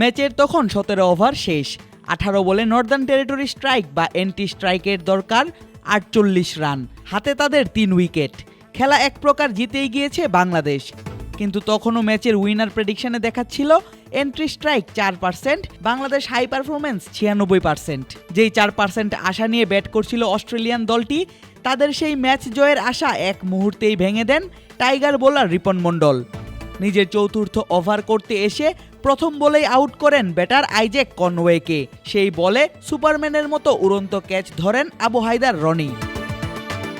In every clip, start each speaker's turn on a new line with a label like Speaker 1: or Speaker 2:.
Speaker 1: ম্যাচের তখন সতেরো ওভার শেষ। আঠারো বলে নর্দার্ন টেরিটরি স্ট্রাইক বা এন্টি স্ট্রাইকের দরকার আটচল্লিশ রান। হাতে তাদের তিন উইকেট। খেলা এক প্রকার জিতেই গিয়েছে বাংলাদেশ। কিন্তু তখনও ম্যাচের উইনার প্রেডিকশনে দেখাচ্ছিল এন্ট্রি স্ট্রাইক চার পার্সেন্ট, বাংলাদেশ হাই পারফরমেন্স ছিয়ানব্বই পার্সেন্ট। যেই চার পার্সেন্ট আশা নিয়ে ব্যাট করছিল অস্ট্রেলিয়ান দলটি, তাদের সেই ম্যাচ জয়ের আশা এক মুহূর্তেই ভেঙে দেন টাইগার বোলার রিপন মণ্ডল। নিজের চতুর্থ ওভার করতে এসে প্রথম বলেই আউট করেন ব্যাটার আইজেক কনওয়েকে। সেই বলে সুপারম্যানের মতো উড়ন্ত ক্যাচ ধরেন আবু হায়দার রনি।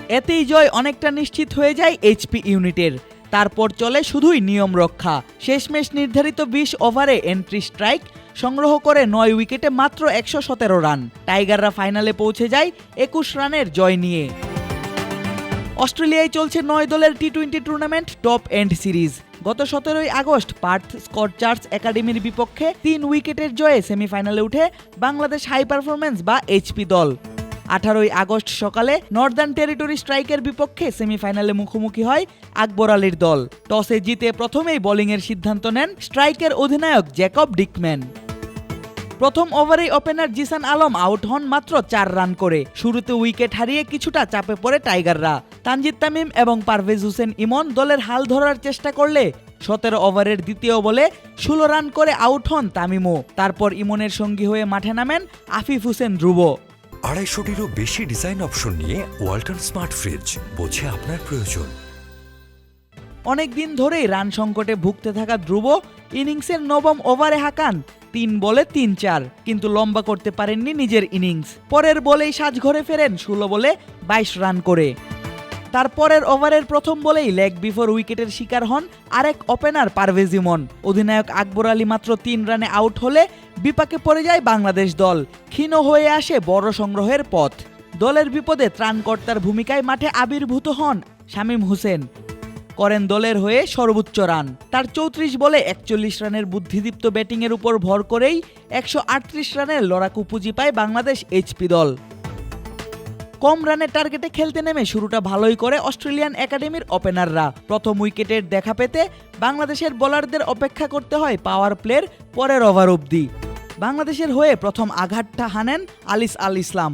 Speaker 1: এতেই জয় অনেকটা নিশ্চিত হয়ে যায় এইচপি ইউনিটের। তারপর চলে শুধুই নিয়ম রক্ষা। শেষমেশ নির্ধারিত বিশ ওভারে এন্ট্রি স্ট্রাইক সংগ্রহ করে নয় উইকেটে মাত্র একশো সতেরো রান। টাইগাররা ফাইনালে পৌঁছে যায় একুশ রানের জয় নিয়ে। অস্ট্রেলিয়ায় চলছে নয় দলের T twenty tournament top end series গত সতেরোই আগস্ট পার্থ স্কটচার্স একাডেমির বিপক্ষে তিন উইকেটের জয়ে সেমিফাইনালে উঠে বাংলাদেশ হাই পারফরমেন্স বা এইচপি দল। আঠারোই আগস্ট সকালে নর্দার্ন টেরিটরি স্ট্রাইকের বিপক্ষে সেমিফাইনালে মুখোমুখি হয় আকবর আলীর দল। টসে জিতে প্রথমেই বোলিংয়ের সিদ্ধান্ত নেন স্ট্রাইকের অধিনায়ক জ্যাকব ডিকম্যান। প্রথম ওভারেই ওপেনার জিসান আলম আউট হন মাত্র চার রান করে। শুরুতে উইকেট হারিয়ে কিছুটা চাপে পড়ে টাইগাররা। তানজিদ তামিম এবং পারভেজ হোসেন ইমন দলের হাল ধরার চেষ্টা করলে সতেরো ওভারের দ্বিতীয় বলে ষোলো রান করে আউট হন তামিমও। তারপর ইমনের সঙ্গী হয়ে মাঠে নামেন আফিফ হোসেন ধ্রুব।
Speaker 2: আড়াইশোটিরও বেশি ডিজাইন অপশন নিয়ে ওয়ালটন স্মার্ট ফ্রিজ বোঝে আপনার প্রয়োজন।
Speaker 1: অনেক দিন ধরেই রান সংকটে ভুগতে থাকা ধ্রুব ইনিংসের নবম ওভারে হাঁকান তিন বলে তিন চার কিন্তু লম্বা করতে পারেননি নিজের ইনিংস। পরের বলেই সাজঘরে ফেরেন ষোলো বলে বাইশ রান করে। তারপরের ওভারের প্রথম বলেই লেগ বিফোর উইকেটের শিকার হন আরেক ওপেনার পারভেজ ইমন অধিনায়ক আকবর আলী মাত্র তিন রানে আউট হলে বিপাকে পড়ে যায় বাংলাদেশ দল। ক্ষীণ হয়ে আসে বড় সংগ্রহের পথ। দলের বিপদে ত্রাণকর্তার ভূমিকায় মাঠে আবির্ভূত হন শামীম হোসেন। করেন দলের হয়ে সর্বোচ্চ রান। তার চৌত্রিশ বলে একচল্লিশ রানের বুদ্ধিদীপ্ত ব্যাটিংয়ের উপর ভর করেই একশো আটত্রিশ রানের লড়াকু পুঁজি পায় বাংলাদেশ এইচপি দল। কম রানের টার্গেটে খেলতে নেমে শুরুটা ভালোই করে অস্ট্রেলিয়ান একাডেমির ওপেনাররা। প্রথম উইকেটের দেখা পেতে বাংলাদেশের বোলারদের অপেক্ষা করতে হয় পাওয়ার প্লের পরের ওভার অবধি। বাংলাদেশের হয়ে প্রথম আঘাতটা হানেন আলিস আল ইসলাম।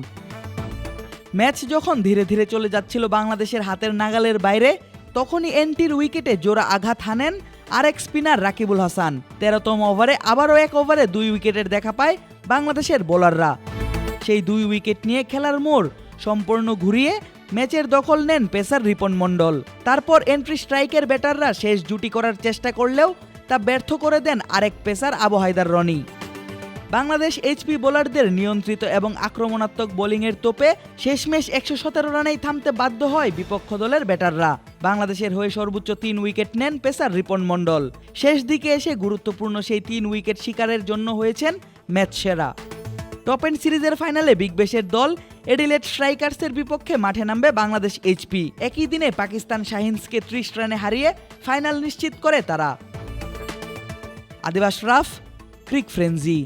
Speaker 1: ম্যাচ যখন ধীরে ধীরে চলে যাচ্ছিল বাংলাদেশের হাতের নাগালের বাইরে, তখনই এন্টির উইকেটে জোড়া আঘাত হানেন আরেক স্পিনার রাকিবুল হাসান। তেরোতম ওভারে আবারও এক ওভারে দুই উইকেটের দেখা পায় বাংলাদেশের বোলাররা। সেই দুই উইকেট নিয়ে খেলার মোড় সম্পূর্ণ ঘুরিয়ে ম্যাচের দখল নেন পেসার রিপন মণ্ডল। তারপর এন্ট্রি স্ট্রাইকের ব্যাটাররা শেষ জুটি করার চেষ্টা করলেও তা ব্যর্থ করে দেন আরেক পেসার আবু হায়দার রনি। বাংলাদেশ এইচপি বোলারদের নিয়ন্ত্রিত এবং আক্রমণাত্মক বোলিংয়ের তোপে শেষমেশ একশো সতেরো রানেই থামতে বাধ্য হয় বিপক্ষ দলের ব্যাটাররা। বাংলাদেশের হয়ে সর্বোচ্চ তিন উইকেট নেন পেসার রিপন মণ্ডল। শেষ দিকে এসে গুরুত্বপূর্ণ সেই তিন উইকেট শিকারের জন্য হয়েছেন ম্যাচ সেরা টপ এন্ড সিরিজের ফাইনালে বিগ বেশের দল এডিলেট স্ট্রাইকার্সের বিপক্ষে মাঠে নামবে বাংলাদেশ এইচপি একই দিনে পাকিস্তান শাহিনসকে ত্রিশ রানে হারিয়ে ফাইনাল নিশ্চিত করে তারা। আদিবাস রাফ ক্রিক ফ্রেঞ্জি